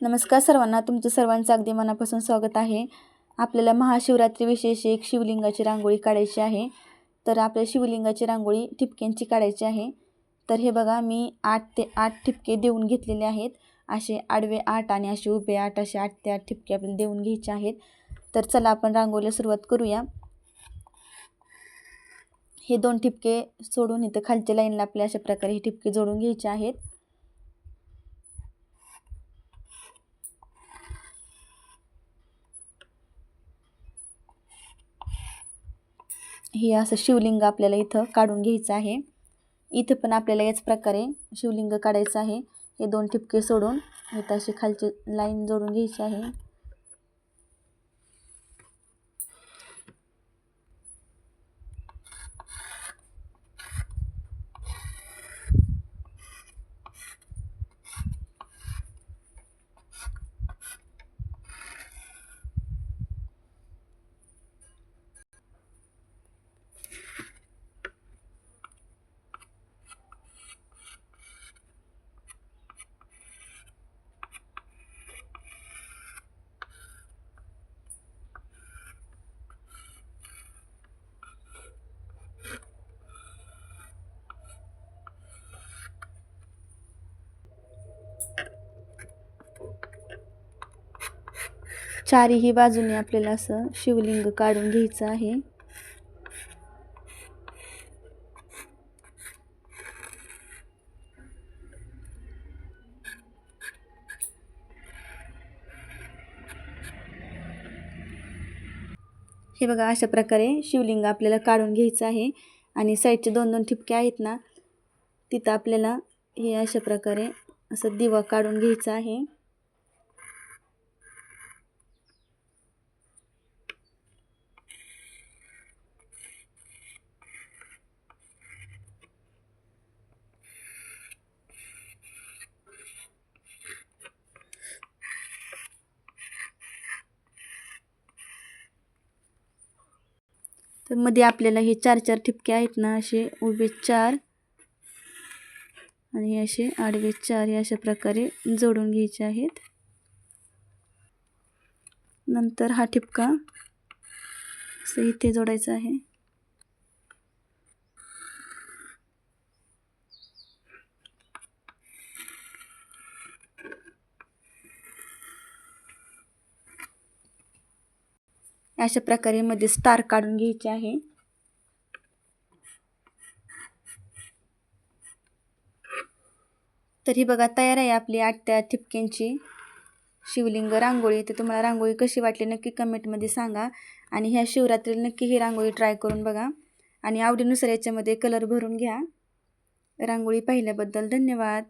नमस्कार सर्वांना तुमचं सर्वांचं अगदी मनापासून स्वागत आहे. आपल्याला महाशिवरात्री विशेष एक शिवलिंगाची रांगोळी काढायची आहे. तर आपल्या शिवलिंगाची रांगोळी ठिपक्यांची काढायची आहे. तर हे बघा मी आठ ते आठ ठिपके देऊन घेतलेले आहेत. असे आडवे आठ आणि असे उभे आठ असे आठ ते आठ ठिपके आपल्याला देऊन घ्यायचे आहेत. तर चला आपण रांगोळीला सुरुवात करूया. हे दोन ठिपके सोडून इथं खालच्या लाईनला आपल्या अशा प्रकारे हे ठिपके जोडून घ्यायचे आहेत. हे असं शिवलिंग आपल्याला इथं काढून घ्यायचं आहे. इथं पण आपल्याला याच प्रकारे शिवलिंग काढायचं आहे. हे दोन ठिपके सोडून इथं अशी खालची लाईन जोडून घ्यायची आहे. चारीही बाजूने आपल्याला असं शिवलिंग काढून घ्यायचं आहे. हे बघा अशा प्रकारे शिवलिंग आपल्याला काढून घ्यायचं आहे. आणि साईडचे दोन दोन ठिपके आहेत ना तिथं आपल्याला हे अशा प्रकारे असं दिवा काढून घ्यायचा आहे. तर मध्ये आपल्याला हे चार चार ठिपके आहेत ना असे उभे चार आणि हे असे आडवे चार हे अशा प्रकारे जोडून घ्यायचे आहेत. नंतर हा ठिपका असं इथे जोडायचा आहे. अशा प्रकारे मध्ये स्टार काढून घ्यायचे आहे. तर ही बघा तयार आहे आपली आठत्या ठिपक्यांची शिवलिंग रांगोळी. तर तुम्हाला रांगोळी कशी वाटली नक्की कमेंटमध्ये सांगा. आणि ह्या शिवरात्रीला नक्की ही रांगोळी ट्राय करून बघा. आणि आवडीनुसार याच्यामध्ये कलर भरून घ्या. रांगोळी पाहिल्याबद्दल धन्यवाद.